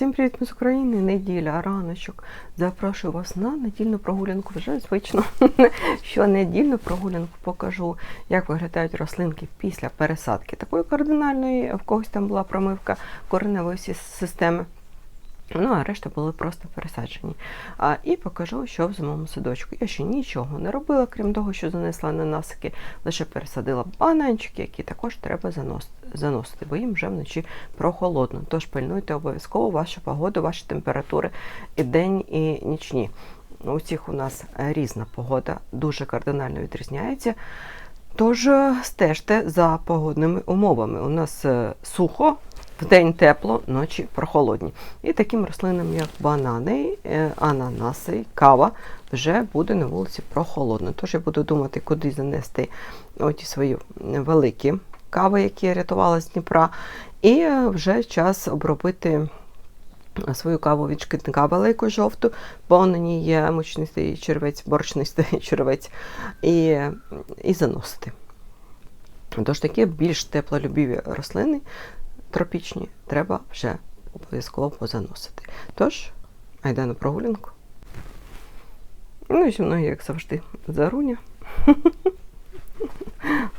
Всім привіт ми з України. Неділя, раночок. Запрошую вас на недільну прогулянку. Вже звично, що недільну прогулянку покажу, як виглядають рослинки після пересадки. Такої кардинальної, в когось там була промивка кореневої системи. Ну, а решта були просто пересаджені. А, і покажу, що в зимовому садочку. Я ще нічого не робила, крім того, що занесла на насики, лише пересадила бананчики, які також треба заносити, бо їм вже вночі прохолодно. Тож пильнуйте обов'язково вашу погоду, ваші температури і день, і нічні. У всіх у нас різна погода, дуже кардинально відрізняється. Тож стежте за погодними умовами. У нас е, сухо, вдень тепло, ночі прохолодні. І таким рослинам, як банани, е, ананаси, кава, вже буде на вулиці прохолодно. Тож я буду думати, куди занести оті свої великі кави, які я рятувала з Дніпра. І е, вже час обробити свою каву від шкідника велику жовту, бо на ній є мучнистий червець, борчнистий червець, і, і заносити. Тож такі більш теплолюбіві рослини тропічні треба вже обов'язково позаносити. Тож, айде на прогулянку. Ну і зі мною, як завжди, заруня.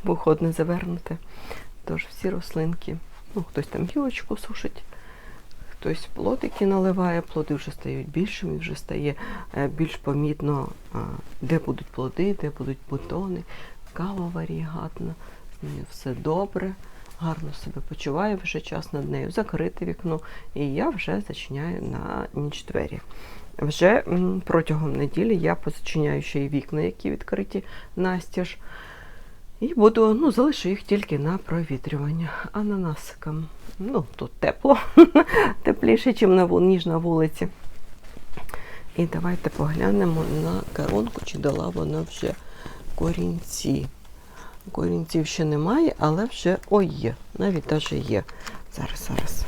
Виход не завернути. Тож всі рослинки, ну, хтось там гілочку сушить, хтось плодики наливає, плоди вже стають більшими, вже стає е, більш помітно, де будуть плоди, де будуть бутони. Кава варігатна, все добре, гарно себе почуваю, вже час над нею закрити вікно, і я вже зачиняю на ніч двері. Вже протягом неділі я позачиняю ще й вікна, які відкриті настіж. І буду, ну, залишу їх тільки на провітрювання. Ананасикам. Ну, тут тепло, тепліше, ніж на, ніж на вулиці. І давайте поглянемо на коронку, чи дала вона вже корінці. Корінців ще немає, але вже ой є. Навіть даже є. Зараз, зараз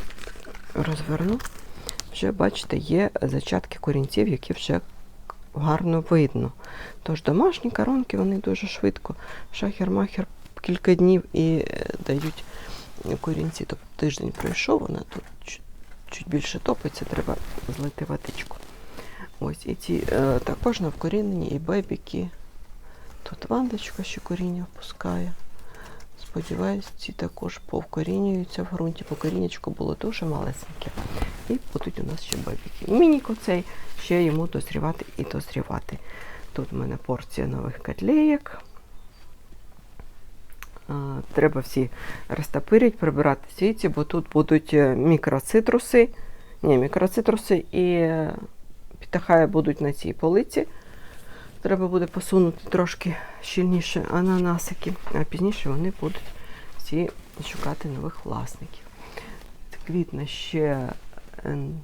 розверну. Вже, бачите, є зачатки корінців, які вже гарно видно. Тож домашні коронки вони дуже швидко. Шахер-махер кілька днів і е, дають корінці. Тобто тиждень пройшов, вона тут чуть, більше топиться, треба злити водичку. Ось і ці е, також на вкорінені і бебіки. Тут вандочка ще коріння впускає. Сподіваюсь, ці також повкорінюються в ґрунті, бо коріннячко було дуже малесеньке. І будуть у нас ще бебіки. Мініко цей ще йому дозрівати і дозрівати. Тут у мене порція нових котлеєк. Треба всі розтопирити, прибирати світі, бо тут будуть е, мікроцитруси. Ні, мікроцитруси і е, будуть на цій полиці. Треба буде посунути трошки щільніше ананасики, а пізніше вони будуть всі шукати нових власників. Квітне ще ен...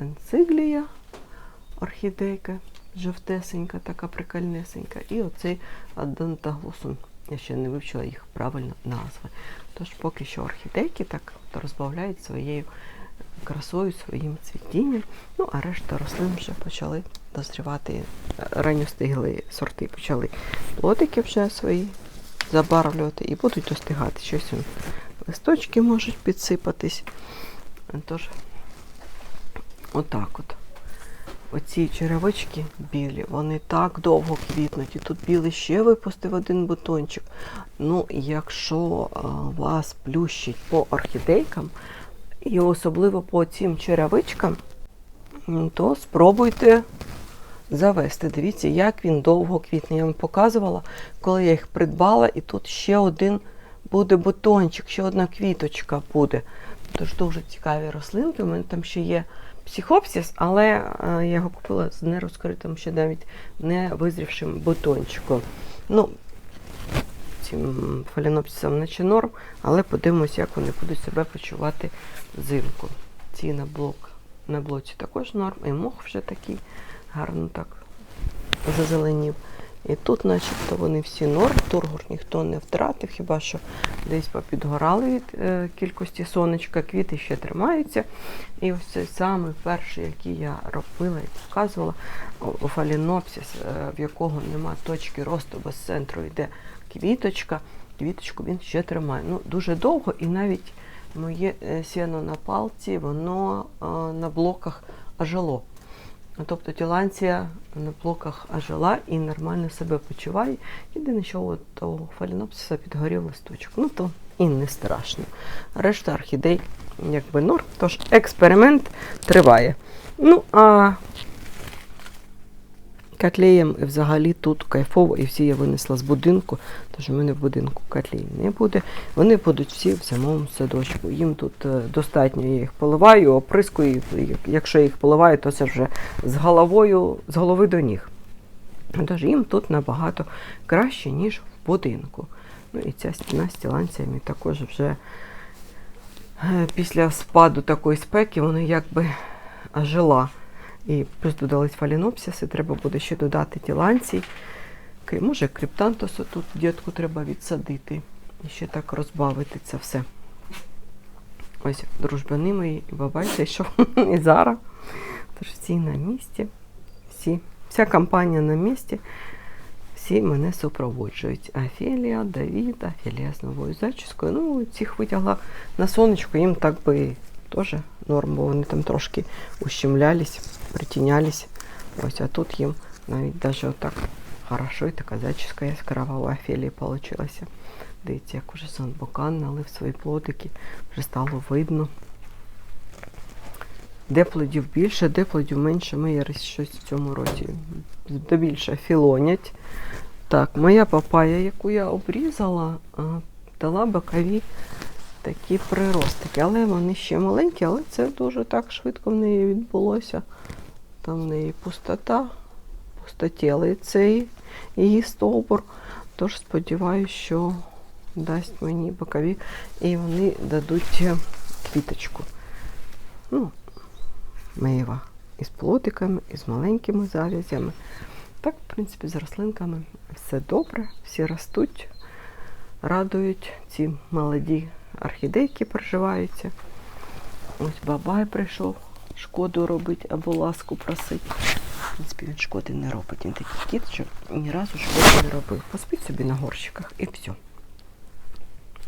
енциглія, орхідейка, жовтесенька, така прикольнесенька. І оцей адонтаглусум. Я ще не вивчила їх правильно назви. Тож поки що орхідейки так розбавляють своєю красою, своїм цвітінням. Ну, а решта рослин вже почали дозрівати. Ранньостиглі сорти почали плодики вже свої забарвлювати і будуть достигати. Щось листочки можуть підсипатись. Тож, отак от. Оці черевички білі, вони так довго квітнуть. І тут білий ще випустив один бутончик. Ну, якщо а, вас плющить по орхідейкам, і особливо по цим черевичкам, то спробуйте завести. Дивіться, як він довго квітне. Я вам показувала, коли я їх придбала, і тут ще один буде бутончик, ще одна квіточка буде. Тож дуже цікаві рослинки. У мене там ще є психопсіс, але е, я його купила з нерозкритим ще навіть не визрівшим бутончиком. Ну, цим фалінопсисом наче норм, але подивимось, як вони будуть себе почувати взимку. Ці на блок на блоці також норм, і мох вже такий гарно так зазеленів. І тут, начебто, вони всі норм, тургор ніхто не втратив, хіба що десь попідгорали від е, кількості сонечка, квіти ще тримаються. І ось цей самий перший, який я робила і показувала, у фалінопсис, е, в якого нема точки росту, без центру йде квіточка. Квіточку він ще тримає. Ну, дуже довго і навіть моє е, сіно на палці, воно е, на блоках ожило. Тобто тіланція на блоках ожила і нормально себе почуває. Єдине, що от у фалінопсиса підгорів листочок. Ну то і не страшно. Решта орхідей якби норм. Тож експеримент триває. Ну, а Котлеєм взагалі тут кайфово, і всі я винесла з будинку, тож у мене в будинку котлей не буде. Вони будуть всі в самому садочку. Їм тут е, достатньо, я їх поливаю, оприскую. Якщо я їх поливаю, то це вже з головою, з голови до ніг. Тож їм тут набагато краще, ніж в будинку. Ну і ця стіна з тіланцями також вже е, після спаду такої спеки вона якби жила. І плюс додались фалінопсиси, треба буде ще додати тіланцій. Може, криптантосу тут дітку треба відсадити. І ще так розбавити це все. Ось дружбани мої, і бабай зайшов, і Зара. Тож всі на місці. Всі, вся компанія на місці. Всі мене супроводжують. Афелія, Давід, Афелія з новою зачіскою. Ну, цих витягла на сонечко, їм так би теж норм, бо вони там трошки ущемлялись, притінялись. Ось, а тут їм навіть даже отак хорошо і така зачіска яскрава у Афелії получилася. Дивіться, як уже Санбокан налив свої плодики, вже стало видно. Де плодів більше, де плодів менше, ми ярись щось в цьому році здебільше філонять. Так, моя папая, яку я обрізала, дала бокові такі приростики. Але вони ще маленькі, але це дуже так швидко в неї відбулося. Там в неї пустота, пустотілий цей її стовбур. Тож сподіваюся, що дасть мені бокові і вони дадуть е, квіточку. Ну, меєва із плодиками, із маленькими зав'язями. Так, в принципі, з рослинками все добре, всі ростуть, радують ці молоді орхідейки проживаються. Ось бабай прийшов шкоду робити або ласку просити. В принципі, він шкоди не робить. Він такий кіт, що ні разу шкоди не робив. Поспить собі на горщиках і все.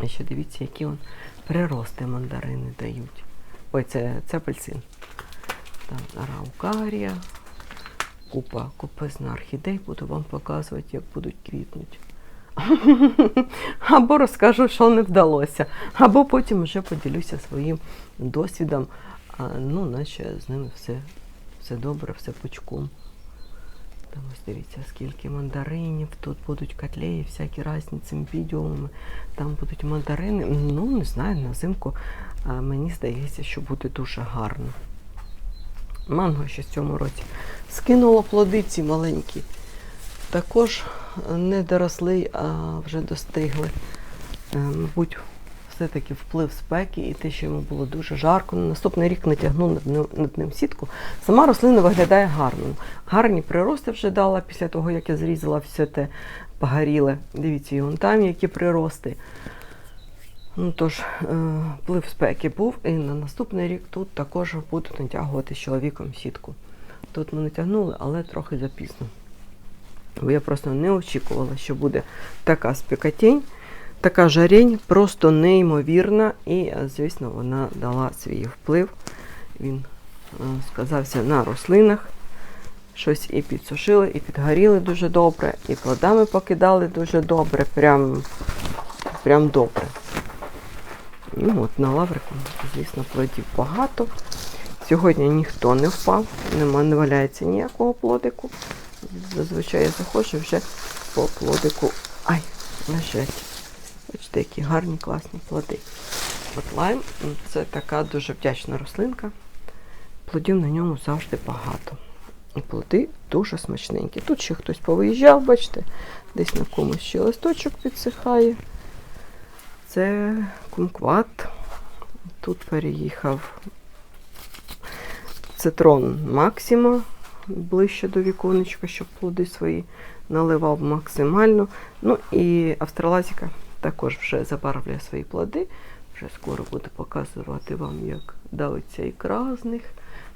І ще дивіться, які он прирости мандарини дають. Ой, це, це апельсин. Там раукарія, купа, купезна орхідей, буду вам показувати, як будуть квітнути. Або розкажу, що не вдалося, або потім вже поділюся своїм досвідом. Ну, наче з ними все, все добре, все пучком. Там ось дивіться, скільки мандаринів, тут будуть котлеї, всякі різні цим відеоми, там будуть мандарини. Ну, не знаю, на зимку мені здається, що буде дуже гарно. Манго ще в цьому році скинуло плоди ці маленькі. Також не доросли, а вже достигли. Е, Мабуть, все-таки вплив спеки і те, що йому було дуже жарко. Наступний рік натягнув над ним, сітку. Сама рослина виглядає гарно. Гарні прирости вже дала після того, як я зрізала все те погоріле. Дивіться, і вон там які прирости. Ну тож, е, вплив спеки був, і на наступний рік тут також буду натягувати з чоловіком сітку. Тут ми натягнули, але трохи запізно. Бо я просто не очікувала, що буде така спекотень, така жарень, просто неймовірна. І, звісно, вона дала свій вплив. Він е, сказався на рослинах. Щось і підсушили, і підгоріли дуже добре, і плодами покидали дуже добре, прям, прям добре. Ну от на лаврику, звісно, плодів багато. Сьогодні ніхто не впав, нема, не валяється ніякого плодику. Зазвичай я заходжу вже по плодику. Ай, лежать. Бачите, які гарні, класні плоди. От лайм це така дуже вдячна рослинка. Плодів на ньому завжди багато. І плоди дуже смачненькі. Тут ще хтось повиїжджав, бачите, десь на комусь ще листочок підсихає. Це кумкват. Тут переїхав цитрон Максима ближче до віконечка, щоб плоди свої наливав максимально. Ну і австралазіка також вже забарвлює свої плоди. Вже скоро буду показувати вам, як давиться ікра з них.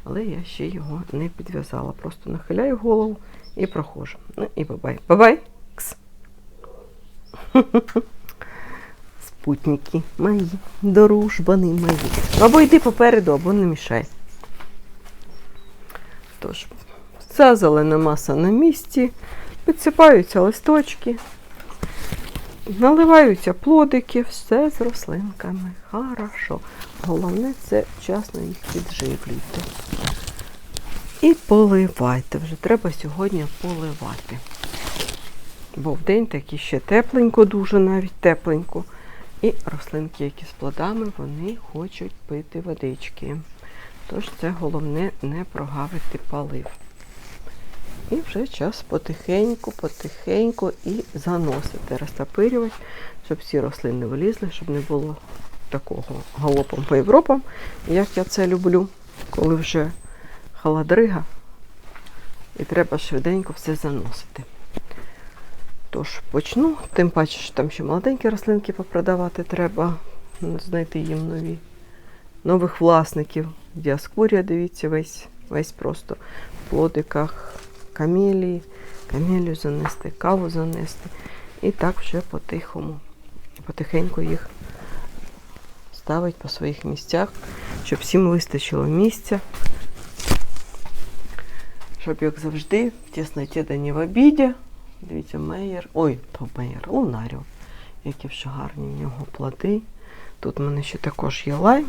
Але я ще його не підв'язала. Просто нахиляю голову і проходжу. Ну і бабай. Бабай! Кс. спутники мої, дружбани мої. Або йди попереду, або не мішай. Тож, вся зелена маса на місці, підсипаються листочки, наливаються плодики, все з рослинками. Хорошо. Головне це вчасно їх підживлюйте. І поливайте. Вже треба сьогодні поливати. Бо вдень таки ще тепленько, дуже навіть тепленько. І рослинки, які з плодами, вони хочуть пити водички. Тож це головне не прогавити палив. І вже час потихеньку, потихеньку і заносити, розтопирювати, щоб всі рослини вилізли, щоб не було такого галопом по Європам, як я це люблю, коли вже холодрига, і треба швиденько все заносити. Тож почну, тим паче, що там ще молоденькі рослинки попродавати треба, знайти їм нові, нових власників. Діаскурія, дивіться, весь, весь просто в плодиках камелії, камелію занести, каву занести. І так вже по-тихому, потихеньку їх ставить по своїх місцях, щоб всім вистачило місця. Щоб, як завжди, в тісноті да не в обіді. Дивіться, меєр. Ой, то меєр, лунаріо. Які вже гарні в нього плоди. Тут в мене ще також є лайм.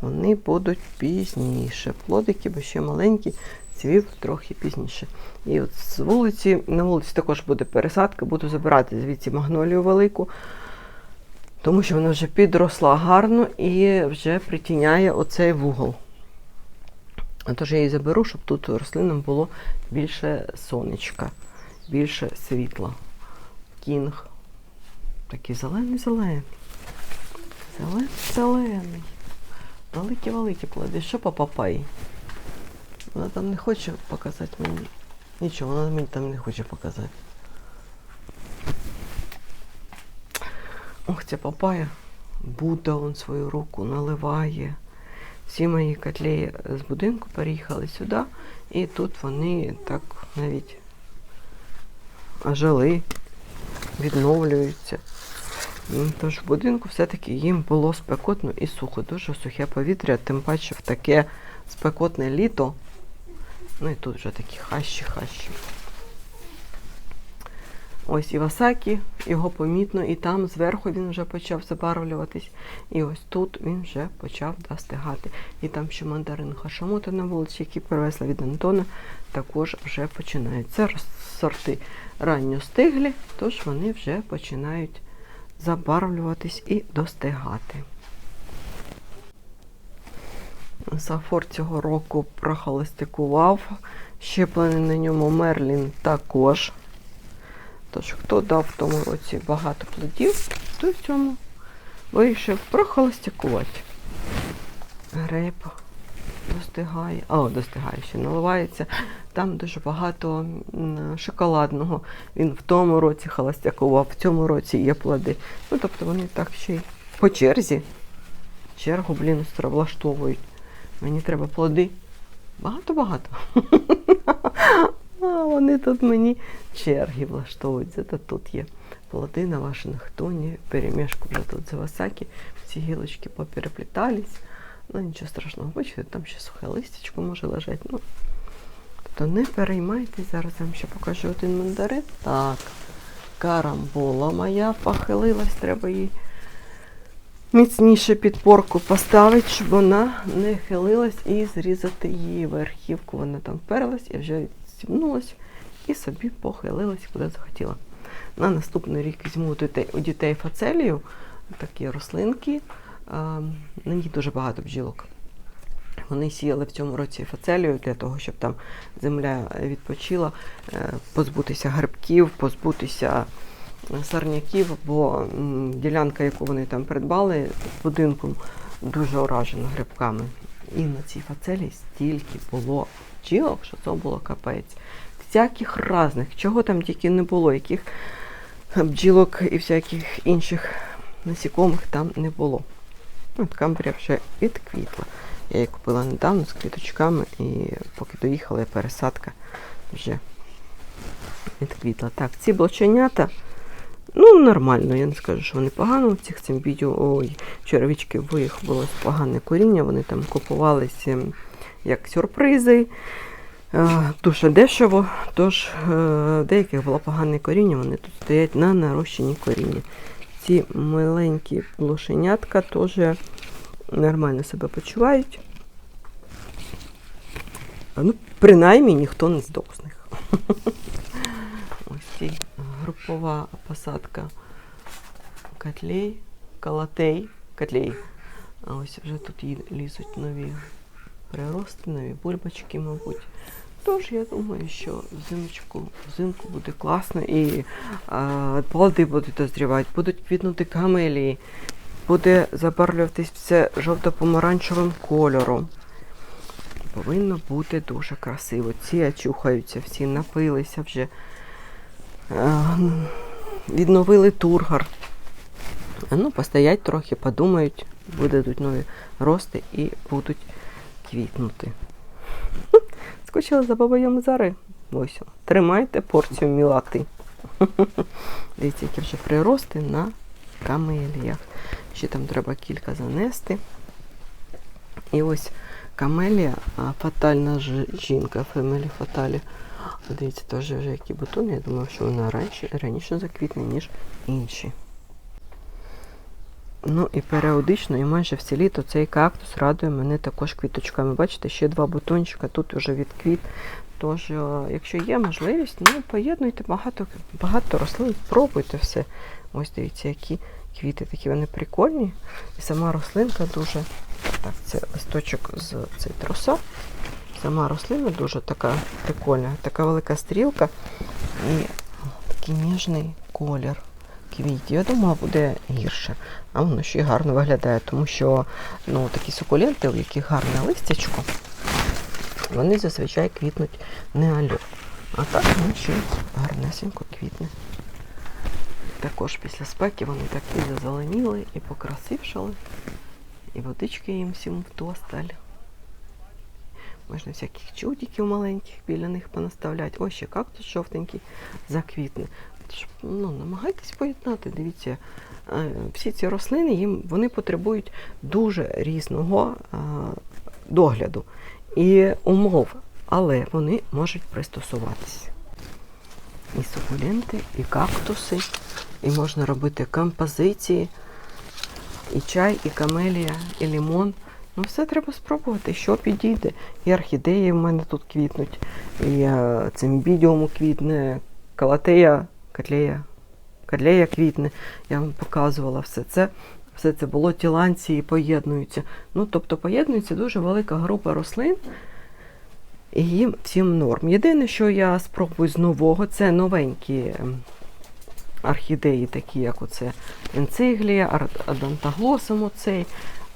Вони будуть пізніше. Плодики, бо ще маленькі, цвів трохи пізніше. І от з вулиці, на вулиці також буде пересадка, буду забирати звідси магнолію велику, тому що вона вже підросла гарно і вже притіняє оцей вугол. Тож я її заберу, щоб тут рослинам було більше сонечка, більше світла. Кінг. Такий зелений-зелений. Зелений-зелений. Великі-великі плоди. Що по папаї? Вона там не хоче показати мені. Нічого, вона мені там не хоче показати. Ох, ця папая. Будда он свою руку наливає. Всі мої котлеї з будинку переїхали сюди, і тут вони так навіть ожили, відновлюються. Тож в будинку все-таки їм було спекотно і сухо, дуже сухе повітря, тим паче в таке спекотне літо. Ну і тут вже такі хащі-хащі. Ось Івасакі, його помітно, і там зверху він вже почав забарвлюватись. І ось тут він вже почав достигати. І там ще мандарин хашамото на вулиці, який привезла від Антона, також вже починають. Це сорти ранньо стиглі, тож вони вже починають забарвлюватись і достигати. Сафор цього року прохолостикував, щеплений на ньому Мерлін також. Тож, хто дав в тому році багато плодів, той в цьому вирішив прохолостикувати. Грейп достигає. О, достигає ще наливається. Там дуже багато шоколадного. Він в тому році холостякував, в цьому році є плоди. Ну, тобто вони так ще й по черзі. Чергу, блін, влаштовують. Мені треба плоди. Багато-багато. А вони тут мені черги влаштовують. Зато тут є плоди на Вашингтоні, перемішку вже тут з Васакі. Ці гілочки попереплітались. Ну, нічого страшного, бачите, там ще сухе листячко може лежати. Ну, тобто не переймайтесь, зараз я вам ще покажу один мандарин. Так, карамбола моя похилилась, треба її міцніше підпорку поставити, щоб вона не хилилась і зрізати її верхівку. Вона там вперлась і вже відстібнулась і собі похилилась, куди захотіла. На наступний рік візьму у дітей, фацелію, такі рослинки. На них дуже багато бджілок. Вони сіяли в цьому році фацелію для того, щоб там земля відпочила, е, позбутися грибків, позбутися сорняків, бо ділянка, яку вони там придбали з будинком, дуже уражена грибками. І на цій фацелі стільки було бджілок, що це було капець. Всяких разних, чого там тільки не було, яких бджілок і всяких інших насікомих там не було. От камбрія вже відквітла. Я її купила недавно з квіточками і поки доїхала пересадка вже відквітла. Так, ці блоченята Ну, нормально, я не скажу, що вони погано. У цих цимбідіо, ой, червячки в їх погане коріння, вони там купувалися як сюрпризи. Е, Дуже дешево, тож е, деяких було погане коріння, вони тут стоять на нарощенні коріння. Ці маленькі лошенятка теж нормально себе почувають. Ну, принаймні ніхто не здох з них. Ось ці групова посадка котлей, колотей, котлей. А ось вже тут лізуть нові прирости, нові бульбочки, мабуть. Тож я думаю, що взимочку, взимку буде класно і а, плоди будуть дозрівати, будуть квітнути камелії, буде забарвлюватись все жовто-помаранчевим кольором. Повинно бути дуже красиво. Ці очухаються, всі напилися вже. А, відновили тургар. Ну, постоять трохи, подумають, видадуть нові рости і будуть квітнути. Скучила за бабою Зари. Ось, тримайте порцію мілати. Дивіться, які вже прирости на камеліях. Ще там треба кілька занести. І ось камелія, фатальна жінка, фемелі фаталі. Дивіться, теж вже які бутони. Я думаю, що вона раніше, раніше заквітне, ніж інші. Ну і періодично, і майже все літо цей кактус радує мене також квіточками. Бачите, ще два бутончика, тут вже відквіт. Тож, е, якщо є можливість, ну поєднуйте багато, багато рослин, пробуйте все. Ось дивіться, які квіти такі вони прикольні. І сама рослинка дуже. Так, це листочок з цитруса. Сама рослина дуже така прикольна, така велика стрілка і такий ніжний колір квітів. Я думала, буде гірше. А воно ще й гарно виглядає, тому що ну, такі сукуленти, у яких гарне листячко, вони зазвичай квітнуть не альо. А так він ще гарнесенько квітне. Також після спеки вони такі зазеленіли і покрасившали. І водички їм всім вдосталь. Можна всяких чудиків маленьких біля них понаставляти. Ось ще кактус жовтенький заквітне. Тож, Ну, намагайтесь поєднати. Дивіться, е, всі ці рослини їм вони потребують дуже різного е, догляду і умов, але вони можуть пристосуватися. І сукуленти, і кактуси, і можна робити композиції, і чай, і камелія, і лимон. Ну, все треба спробувати, що підійде. І орхідеї в мене тут квітнуть, і е, цимбідіум квітне, калатея, котлея, котлея квітне. Я вам показувала все це. Все це було тіланці і поєднуються. Ну, тобто поєднується дуже велика група рослин, і їм всім норм. Єдине, що я спробую з нового, це новенькі ем, орхідеї, такі як оце енциглія, адонтоглосом оцей,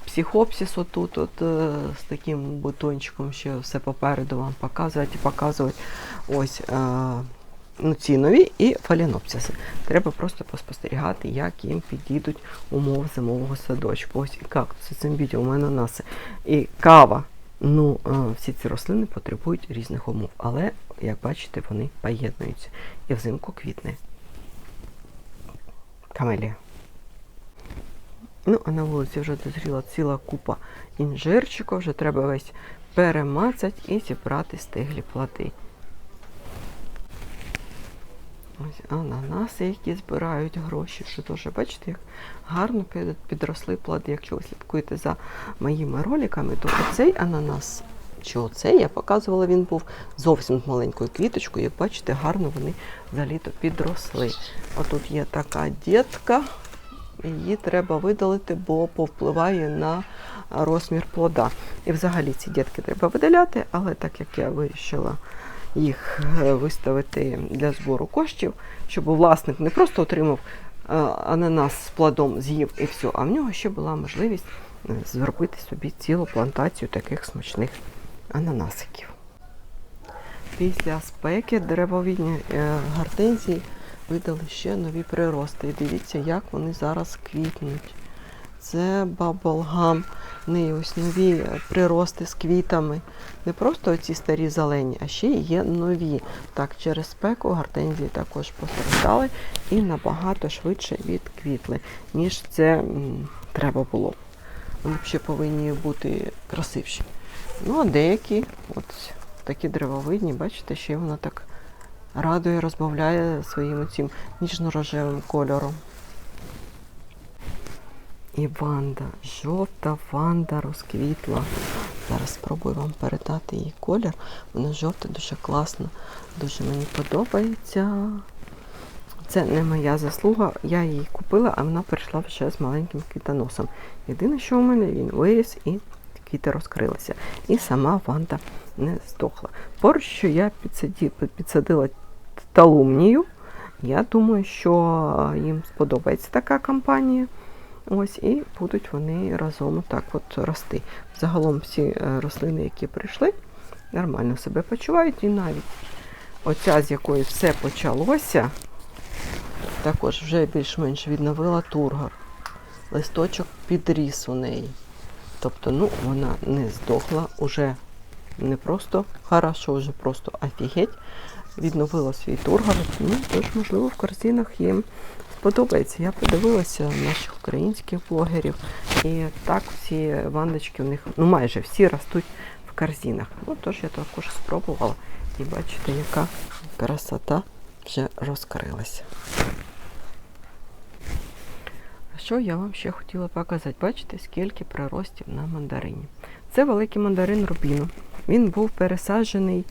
психопсис отут, от, е, з таким бутончиком ще все попереду вам показувати і показувати. Ось е, ну, ці нові і фалінопсиси. Треба просто поспостерігати, як їм підійдуть умови зимового садочку. Ось і кактуси, цимбідіум, ананаси, і кава. Ну, е, всі ці рослини потребують різних умов, але, як бачите, вони поєднуються. І взимку квітне. Камелія. Ну, а на вулиці вже дозріла ціла купа інжирчика, вже треба весь перемацати і зібрати стиглі плоди. Ось ананаси, які збирають гроші, що теж бачите, як гарно підросли плоди. Якщо ви слідкуєте за моїми роликами, то оцей ананас, чи оцей, я показувала, він був зовсім маленькою квіточкою. Як бачите, гарно вони за літо підросли. Отут є така дітка, її треба видалити, бо повпливає на розмір плода. І взагалі ці дітки треба видаляти, але так як я вирішила їх е, виставити для збору коштів, щоб власник не просто отримав е, ананас з плодом, з'їв і все, а в нього ще була можливість е, зробити собі цілу плантацію таких смачних ананасиків. Після спеки деревовідні гортензії видали ще нові прирости. І дивіться, як вони зараз квітнуть. Це баблгам. Неї ось нові прирости з квітами. Не просто оці старі зелені, а ще є нові. Так, через спеку гортензії також постраждали і набагато швидше відквітли, ніж це треба було. Вони ще повинні бути красивші. Ну, а деякі, от такі древовидні, бачите, ще вона так радує, розбавляє своїм цим ніжно-рожевим кольором. І ванда, жовта ванда розквітла. Зараз спробую вам передати її колір. Вона жовта, дуже класна, дуже мені подобається. Це не моя заслуга, я її купила, а вона прийшла вже з маленьким квітоносом. Єдине, що у мене він виріс і квіти розкрилися. І сама ванда не здохла. Поруч, що я підсадила талумнію, я думаю, що їм сподобається така кампанія. Ось і будуть вони разом так от рости. Загалом всі е, рослини, які прийшли, нормально себе почувають. І навіть оця, з якої все почалося, також вже більш-менш відновила тургор. Листочок підріс у неї. Тобто, ну, вона не здохла, уже не просто хорошо, вже просто офігеть. Відновила свій тургор. Ну, тож, можливо, в корзинах їм сподобається. Я подивилася наших українських блогерів, і так всі вандочки у них, ну майже всі ростуть в корзинах. Ну, тож я також спробувала. І бачите, яка красота вже розкрилася. Що я вам ще хотіла показати? Бачите, скільки приростів на мандарині. Це великий мандарин Рубіно. Він був пересаджений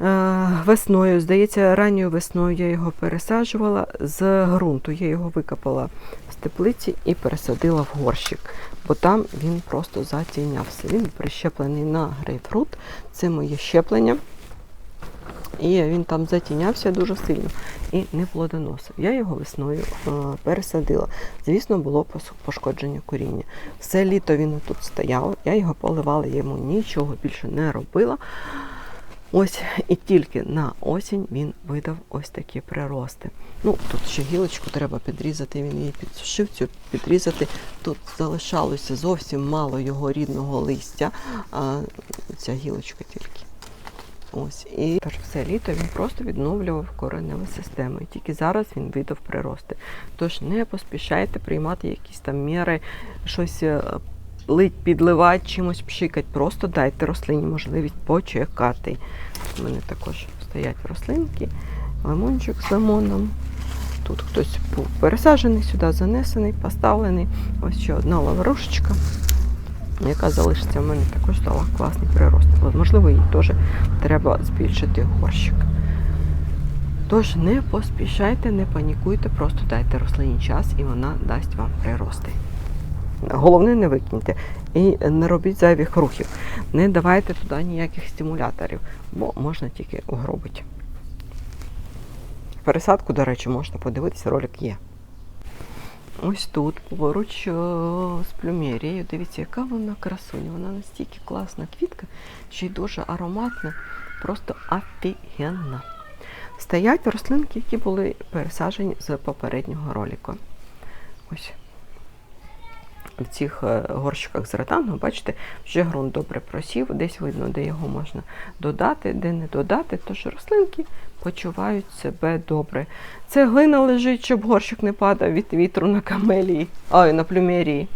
е, весною. Здається, ранньою весною я його пересаджувала з ґрунту. Я його викопала з теплиці і пересадила в горщик, бо там він просто затінявся. Він прищеплений на грейпфрут. Це моє щеплення. І він там затінявся дуже сильно і не плодоносив. Я його весною е, пересадила. Звісно, було пошкодження коріння. Все літо він тут стояв, я його поливала, йому нічого більше не робила. Ось і тільки на осінь він видав ось такі прирости. Ну, тут ще гілочку треба підрізати, він її підсушив, цю підрізати. Тут залишалося зовсім мало його рідного листя, а ця гілочка тільки. Ось і тож все літо він просто відновлював кореневу систему. І тільки зараз він видав прирости. Тож не поспішайте приймати якісь там міри, щось е, лить, підливати, чимось пшикати. Просто дайте рослині можливість почекати. У мене також стоять рослинки, лимончик з лимоном. Тут хтось був пересаджений сюди, занесений, поставлений. Ось ще одна лаврушечка, яка залишиться в мене також дала класний прирост. Можливо, їй теж треба збільшити горщик. Тож не поспішайте, не панікуйте, просто дайте рослині час і вона дасть вам прирости. Головне, не викиньте і не робіть зайвих рухів. Не давайте туди ніяких стимуляторів, бо можна тільки угробити. Пересадку, до речі, можна подивитися, ролик є. Ось тут поруч о, з плюмерією. Дивіться, яка вона красуня. Вона настільки класна квітка, що й дуже ароматна, просто офігенна. Стоять рослинки, які були пересаджені з попереднього роліку. Ось в цих е, горщиках з ретангу, бачите, вже ґрунт добре просів, десь видно, де його можна додати, де не додати. Тож рослинки почувають себе добре. Це глина лежить, щоб горщик не падав від вітру на камелії, ой, на плюмерії.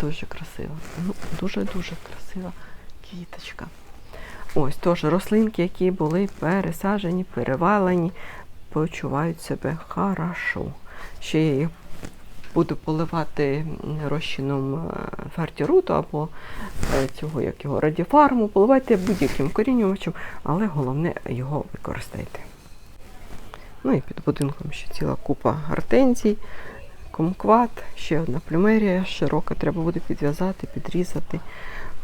Дуже красива. Ну, дуже-дуже красива квіточка. Ось тож рослинки, які були пересаджені, перевалені, почувають себе хорошо. Ще я їх буду поливати розчином е, фертіруту або е, цього як його радіфарму, поливайте будь-яким корінювачем, але головне його використайте. Ну і під будинком ще ціла купа гортензій, кумкват, ще одна плюмерія широка, треба буде підв'язати, підрізати.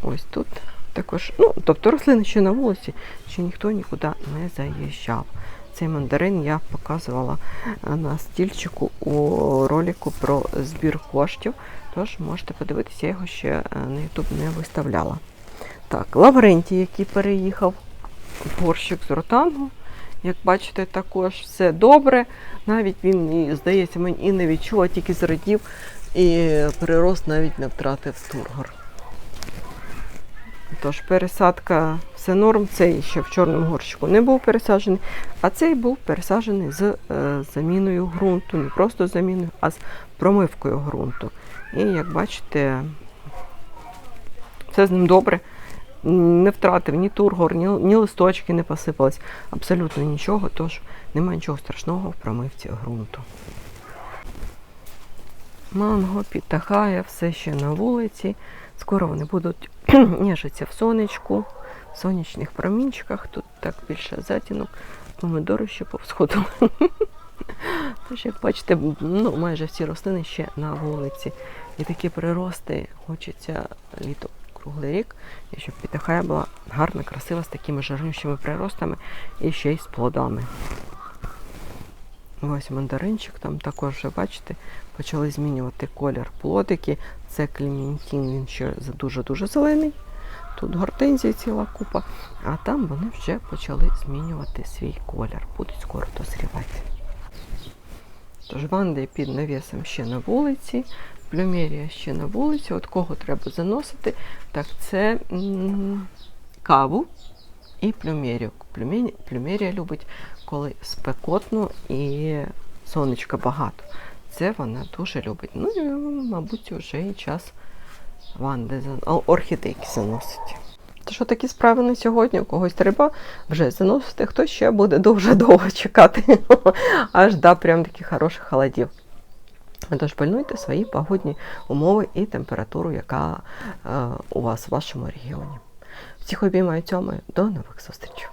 Ось тут також, ну, тобто рослини ще на вулиці, ще ніхто нікуди не заїжджав. Цей мандарин я показувала е, на стільчику у ролику про збір коштів. Тож можете подивитися, я його ще е, на YouTube не виставляла. Так, Лаврентій, який переїхав в горщик з ротангу. Як бачите, також все добре. Навіть він, здається, мені і не відчув, а тільки зрадів І прирост навіть не втратив тургор. Тож пересадка все норм. Цей ще в чорному горщику не був пересаджений, а цей був пересаджений з е, заміною ґрунту, не просто заміною, а з промивкою ґрунту. І як бачите, все з ним добре. Не втратив ні тургор, ні, ні листочки не посипались, абсолютно нічого, тож немає нічого страшного в промивці ґрунту. Манго підтахає, все ще на вулиці. Скоро вони будуть ніжитися в сонечку, сонячних промінчиках. Тут так більше затінок, помидори ще повсходили. Тож, як бачите, ну, майже всі рослини ще на вулиці. І такі прирости хочеться літо круглий рік, і щоб підтахая була гарна, красива, з такими жирнющими приростами і ще й з плодами. Ось мандаринчик, там також вже бачите, почали змінювати колір плодики. Це клементін, він ще дуже-дуже зелений. Тут гортензія ціла купа, а там вони вже почали змінювати свій колір. Будуть скоро дозрівати. Тож ванди під навісом ще на вулиці, плюмерія ще на вулиці. От кого треба заносити, так це каву і плюмерію. Плюмері- Плюмерія любить, коли спекотно і сонечка багато. Це вона дуже любить. Ну і, мабуть, вже і час ванди орхідейки заносить. То що такі справи на сьогодні? Когось треба вже заносити, хтось ще буде дуже довго чекати, аж до прям таких хороших холодів. Тож пильнуйте свої погодні умови і температуру, яка е, у вас в вашому регіоні. Всіх обіймаю цьому. До нових зустрічей.